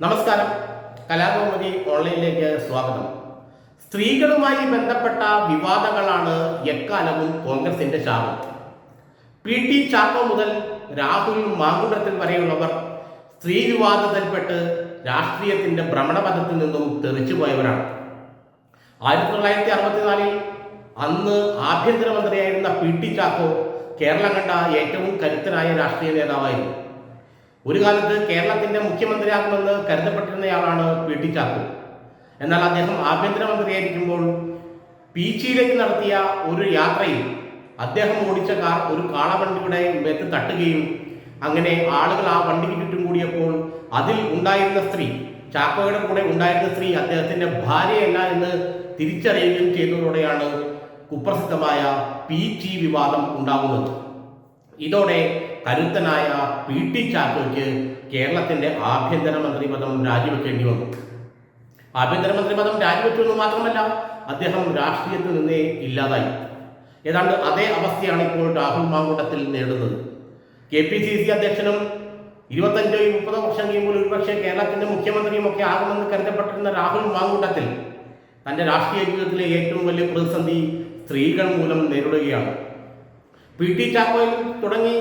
നമസ്കാരം. കലാകൗമുദി ഓൺലൈനിലേക്ക് സ്വാഗതം. സ്ത്രീകളുമായി ബന്ധപ്പെട്ട വിവാദങ്ങളാണ് എക്കാലവും കോൺഗ്രസിന്റെ ശാപം പി ടി ചാക്കോ മുതൽ രാഹുൽ മാങ്കുടത്തിൽ വരെയുള്ളവർ സ്ത്രീ വിവാദത്തിൽപ്പെട്ട് രാഷ്ട്രീയത്തിന്റെ ഭ്രമണപഥത്തിൽ നിന്നും തെറിച്ചുപോയവരാണ്. ആയിരത്തി തൊള്ളായിരത്തി അറുപത്തിനാലിൽ അന്ന് ആഭ്യന്തരമന്ത്രിയായിരുന്ന പി ടി ചാക്കോ കേരളം കണ്ട ഏറ്റവും കരുത്തനായ രാഷ്ട്രീയ നേതാവായിരുന്നു. ഒരു കാലത്ത് കേരളത്തിന്റെ മുഖ്യമന്ത്രിയാകുമെന്ന് കരുതപ്പെട്ടിരുന്നയാളാണ് പി ടി ചാക്കോ. എന്നാൽ അദ്ദേഹം ആഭ്യന്തരമന്ത്രിയായിരിക്കുമ്പോൾ പീച്ചിയിലേക്ക് നടത്തിയ ഒരു യാത്രയിൽ അദ്ദേഹം ഓടിച്ച കാർ ഒരു കാളവണ്ടിയുടെ മേത്ത് തട്ടുകയും അങ്ങനെ ആളുകൾ ആ വണ്ടിക്ക് ചുറ്റും കൂടിയപ്പോൾ അതിൽ ഉണ്ടായിരുന്ന സ്ത്രീ ചാക്കോയുടെ കൂടെ ഉണ്ടായിരുന്ന സ്ത്രീ അദ്ദേഹത്തിന്റെ ഭാര്യയല്ല എന്ന് തിരിച്ചറിയുകയും ചെയ്തതോടെയാണ് കുപ്രസിദ്ധമായ പി ടി വിവാദം ഉണ്ടാകുന്നത്. ഇതോടെ കരുത്തനായ പി ടി ചാക്കോയ്ക്ക് കേരളത്തിന്റെ ആഭ്യന്തരമന്ത്രി പദം രാജിവെക്കേണ്ടി വന്നു. ആഭ്യന്തരമന്ത്രി പദം രാജിവെച്ചു എന്ന് മാത്രമല്ല അദ്ദേഹം രാഷ്ട്രീയത്തിൽ നിന്നേ ഇല്ലാതായി. ഏതാണ്ട് അതേ അവസ്ഥയാണ് ഇപ്പോൾ രാഹുൽ മാങ്കൂട്ടത്തിൽ നേടുന്നത് കെ പി സി സി അധ്യക്ഷനും ഇരുപത്തഞ്ചോ മുപ്പതോ വർഷം കഴിയുമ്പോൾ ഒരുപക്ഷെ കേരളത്തിന്റെ മുഖ്യമന്ത്രിയും ഒക്കെ ആകുമെന്ന് കരുതപ്പെട്ടിരുന്ന രാഹുൽ മാങ്കൂട്ടത്തിൽ തന്റെ രാഷ്ട്രീയ ജീവിതത്തിലെ ഏറ്റവും വലിയ പ്രതിസന്ധി സ്ത്രീകൾ മൂലം നേരിടുകയാണ്. പി ടി ചാക്കോയിൽ തുടങ്ങി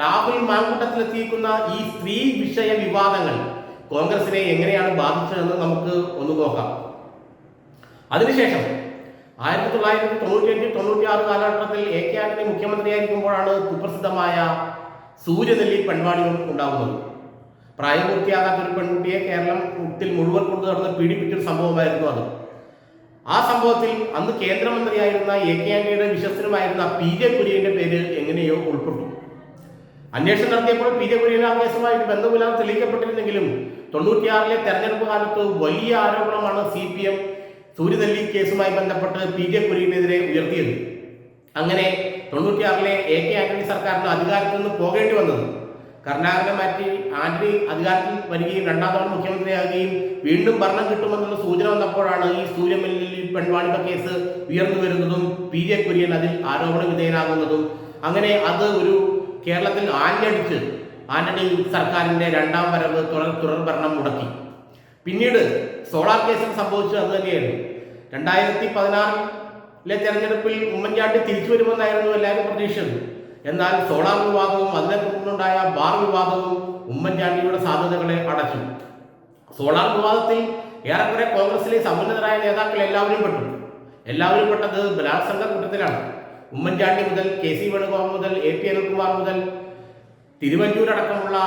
രാഹുൽ മാങ്കൂട്ടത്തിലെത്തിയിരിക്കുന്ന ഈ സ്ത്രീ വിഷയ വിവാദങ്ങൾ കോൺഗ്രസിനെ എങ്ങനെയാണ് ബാധിച്ചതെന്ന് നമുക്ക് ഒന്ന് നോക്കാം. അതിനുശേഷം ആയിരത്തി തൊള്ളായിരത്തി തൊണ്ണൂറ്റി അഞ്ച് തൊണ്ണൂറ്റി ആറ് കാലഘട്ടത്തിൽ എ കെ ആന്റണി മുഖ്യമന്ത്രിയായിരിക്കുമ്പോഴാണ് കുപ്രസിദ്ധമായ സൂര്യനെല്ലി പെൺവാണികൾ ഉണ്ടാകുന്നത് പ്രായപൂർത്തിയാകാത്ത ഒരു പെൺകുട്ടിയെ കുട്ടിൽ മുഴുവൻ കൊണ്ടു നടന്ന് പീഡിപ്പിച്ചൊരു സംഭവമായിരുന്നു അത്. ആ സംഭവത്തിൽ അന്ന് കേന്ദ്രമന്ത്രിയായിരുന്ന എ കെ ആന്റണിയുടെ വിശ്വസനമായിരുന്ന പി ജെ കുര്യന്റെ പേര് എങ്ങനെയോ ഉൾപ്പെട്ടു. അന്വേഷണം നടത്തിയപ്പോൾ പി ജെ കുര്യൻ ആ കേസുമായിട്ട് ബന്ധമില്ലാതെ തെളിയിക്കപ്പെട്ടിരുന്നെങ്കിലും തൊണ്ണൂറ്റിയാറിലെ തെരഞ്ഞെടുപ്പ് കാലത്ത് വലിയ ആരോപണമാണ് സി പി എം സൂര്യനെല്ലി കേസുമായി ബന്ധപ്പെട്ട് പി ജെ കുര്യനെതിരെ ഉയർത്തിയത്. അങ്ങനെ തൊണ്ണൂറ്റിയാറിലെ എ കെ ആന്റണി സർക്കാരിന് അധികാരത്തിൽ നിന്ന് പോകേണ്ടി വന്നത്. കർണാടക മാറ്റി ആന്റണി അധികാരത്തിൽ വരികയും രണ്ടാം തവണ മുഖ്യമന്ത്രിയാകുകയും വീണ്ടും ഭരണം കിട്ടുമെന്നുള്ള സൂചന വന്നപ്പോഴാണ് ഈ സൂര്യമെല്ലി പെൺവാണിഭ കേസ് ഉയർന്നു വരുന്നതും പി ജെ കുര്യൻ അതിൽ ആരോപണ വിധേയനാകുന്നതും. അങ്ങനെ അത് ഒരു കേരളത്തിൽ ആഞ്ഞടിച്ച് ആന്റണി സർക്കാരിന്റെ രണ്ടാം വരവ് തുടർ തുടർ ഭരണം മുടക്കി. പിന്നീട് സോളാർ കേസിൽ സംഭവിച്ചത് അത് തന്നെയായിരുന്നു. രണ്ടായിരത്തി പതിനാറിലെ തെരഞ്ഞെടുപ്പിൽ ഉമ്മൻചാണ്ടി തിരിച്ചു വരുമെന്നായിരുന്നു എല്ലാവരും പ്രതീക്ഷിച്ചത്. എന്നാൽ സോളാർ വിവാദവും അതിനെ തുടർന്നുണ്ടായ ബാർ വിവാദവും ഉമ്മൻചാണ്ടിയുടെ സാധ്യതകളെ അടച്ചു. സോളാർ വിവാദത്തിൽ ഏറെക്കുറെ കോൺഗ്രസിലെ സമുന്നതരായ നേതാക്കൾ എല്ലാവരും പെട്ടു. എല്ലാവരും പെട്ടത് ബലാത്സംഗ കുറ്റത്തിലാണ് ഉമ്മൻചാണ്ടി മുതൽ കെ സി വേണുഗോപാൽ മുതൽ എ പി അനിൽകുമാർ മുതൽ തിരുവഞ്ചൂർ അടക്കമുള്ള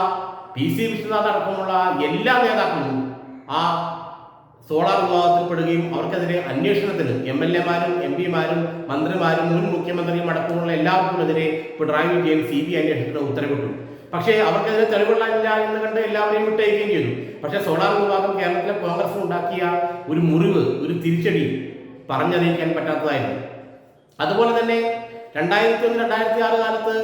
പി സി വിശ്വനാഥ് അടക്കമുള്ള എല്ലാ നേതാക്കളും ആ സോളാർ വിവാദത്തിൽപ്പെടുകയും അവർക്കെതിരെ അന്വേഷണത്തിന് എം എൽ എമാരും എം പിമാരും മന്ത്രിമാരും മുൻ മുഖ്യമന്ത്രിയും അടക്കമുള്ള എല്ലാവർക്കുമെതിരെ പിണറായി വിജയൻ സി ബി അന്വേഷണത്തിന് ഉത്തരവിട്ടു. പക്ഷേ അവർക്കെതിരെ തെളിവുകളില്ല എന്ന് കണ്ട് എല്ലാവരെയും വിട്ടയക്കുകയും ചെയ്തു. പക്ഷേ സോളാർ വിവാദം കേരളത്തിലെ കോൺഗ്രസ് ഉണ്ടാക്കിയ ഒരു മുറിവ് ഒരു തിരിച്ചടി പറഞ്ഞറിയിക്കാൻ പറ്റാത്തതായിരുന്നു. അതുപോലെ തന്നെ രണ്ടായിരത്തി ഒന്ന് രണ്ടായിരത്തി ആറ് കാലത്ത്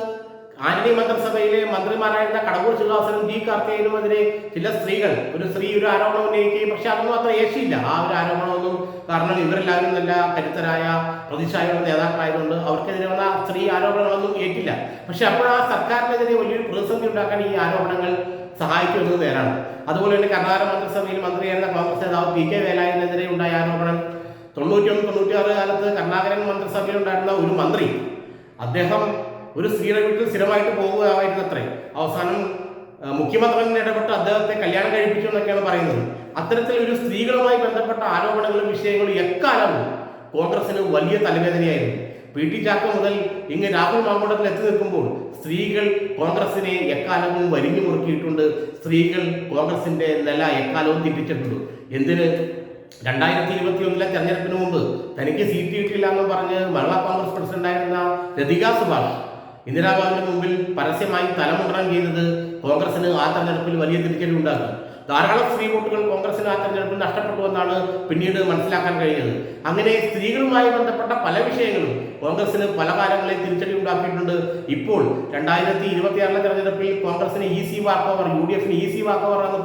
ആന്റണി മന്ത്രിസഭയിലെ മന്ത്രിമാരായിരുന്ന കടവൂർ ശ്രീവാസനും ജി കാർത്തികനുമെതിരെ ചില സ്ത്രീകൾ ഒരു സ്ത്രീ ഒരു ആരോപണം ഉന്നയിക്കുകയും പക്ഷെ അതൊന്നും അത്ര ഏശിയില്ല ആ ഒരു ആരോപണമൊന്നും കാരണം ഇവരെല്ലാവരും നല്ല കരുത്തരായ പ്രതിഷ്ഠായുള്ള നേതാക്കളായതുകൊണ്ട് അവർക്കെതിരെ വന്ന സ്ത്രീ ആരോപണങ്ങളൊന്നും ഏറ്റില്ല. പക്ഷെ അപ്പോൾ ആ സർക്കാരിനെതിരെ വലിയൊരു പ്രതിസന്ധി ഉണ്ടാക്കാൻ ഈ ആരോപണങ്ങൾ സഹായിക്കുന്നത് നേരാണ്. അതുപോലെ തന്നെ കർണാടക മന്ത്രിസഭയിൽ മന്ത്രിയായിരുന്ന കോൺഗ്രസ് നേതാവ് പി കെ വേലായനെതിരെ ഉണ്ടായ ആരോപണം തൊണ്ണൂറ്റിയൊന്ന് തൊണ്ണൂറ്റിയാറ് കാലത്ത് കരുണാകരൻ മന്ത്രിസഭയിൽ ഉണ്ടായിരുന്ന ഒരു മന്ത്രി അദ്ദേഹം ഒരു സ്ത്രീയുടെ വീട്ടിൽ സ്ഥിരമായിട്ട് പോകുകയായിരുന്നു അത്രേ അവസാനം മുഖ്യമന്ത്രി ഇടപെട്ട് അദ്ദേഹത്തെ കല്യാണം കഴിപ്പിച്ചു എന്നൊക്കെയാണ് പറയുന്നത്. അത്തരത്തിൽ ഒരു സ്ത്രീകളുമായി ബന്ധപ്പെട്ട ആരോപണങ്ങളും വിഷയങ്ങളും എക്കാലവും കോൺഗ്രസിന് വലിയ തലവേദനയായിരുന്നു. പി ടി ചാക്ക മുതൽ ഇങ്ങ് രാഹുൽ മാങ്കൂട്ടത്തിൽ എത്തി നിൽക്കുമ്പോൾ സ്ത്രീകൾ കോൺഗ്രസിനെ എക്കാലവും വലിഞ്ഞു മുറുക്കിയിട്ടുണ്ട്. സ്ത്രീകൾ കോൺഗ്രസിന്റെ നില എക്കാലവും തിരിച്ചിട്ടുണ്ട് എന്തിന് രണ്ടായിരത്തി ഇരുപത്തി ഒന്നിലെ തെരഞ്ഞെടുപ്പിന് മുമ്പ് തനിക്ക് സീറ്റ് കിട്ടിയില്ല എന്ന് പറഞ്ഞ് മലബാർ കോൺഗ്രസ് പ്രസിഡന്റായിരുന്ന ലതിക സുഭാഷ് ഇന്ദിരാഗാന്ധിന് മുമ്പിൽ പരസ്യമായി തലമുണ്ടനം ചെയ്തത് കോൺഗ്രസിന് ആ തെരഞ്ഞെടുപ്പിൽ വലിയ തിരിച്ചടി ഉണ്ടാക്കി. ധാരാളം സ്ത്രീ വോട്ടുകൾ കോൺഗ്രസിന് ആ തെരഞ്ഞെടുപ്പിൽ നഷ്ടപ്പെട്ടുവെന്നാണ് പിന്നീട് മനസ്സിലാക്കാൻ കഴിഞ്ഞത് അങ്ങനെ സ്ത്രീകളുമായി ബന്ധപ്പെട്ട പല വിഷയങ്ങളും കോൺഗ്രസിന് പല കാലങ്ങളിൽ തിരിച്ചടി ഉണ്ടാക്കിയിട്ടുണ്ട്. ഇപ്പോൾ രണ്ടായിരത്തി ഇരുപത്തിയാറിലെ തെരഞ്ഞെടുപ്പിൽ കോൺഗ്രസിന് E C walk over U D എഫിന് ഇ സി വാക്ക് ഓവർ എന്ന്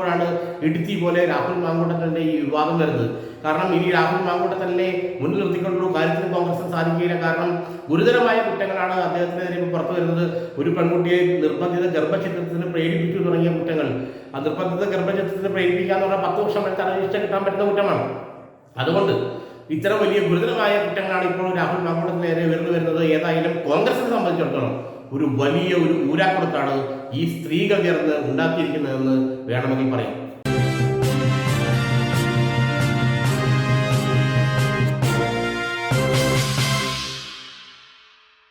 നിൽക്കുമ്പോഴാണ് ഇടുത്തി പോലെ രാഹുൽ മാങ്കൂട്ടത്തലിന്റെ ഈ വിവാദം വരുന്നത്. കാരണം ഇനി രാഹുൽ മാങ്കൂട്ടത്തലിനെ മുന്നിൽ നിർത്തിക്കൊണ്ടുള്ള കാര്യത്തിന് കോൺഗ്രസിന് സാധിക്കുകയില്ല. കാരണം ഗുരുതരമായ കുറ്റങ്ങളാണ് അദ്ദേഹത്തിനെതിരെ പുറത്തു വരുന്നത്. ഒരു പെൺകുട്ടിയെ നിർബന്ധിത ഗർഭചിത്രത്തിന് പ്രേരിപ്പിച്ചു തുടങ്ങിയ കുറ്റങ്ങൾ. ആ നിർബന്ധിത ഗർഭചിത്രത്തിന് പ്രേരിപ്പിക്കുക എന്ന് പറഞ്ഞാൽ പത്ത് വർഷം വരെ തടവിച്ച കിട്ടാൻ പറ്റുന്ന കുറ്റമാണ്. അതുകൊണ്ട് ഇത്തരം വലിയ ഗുരുതരമായ കുറ്റങ്ങളാണ് ഇപ്പോൾ രാഹുൽ മാങ്കൂട്ടത്തിനെതിരെ വരുന്നു വരുന്നത്. ഏതായാലും കോൺഗ്രസിനെ സംബന്ധിച്ചിടത്തോളം ഒരു വലിയ ഒരു ഊരാക്കുടത്താണ് ഈ സ്ത്രീകൾ ചേർന്ന് ഉണ്ടാക്കിയിരിക്കുന്നതെന്ന് വേണമെങ്കിൽ പറയാം.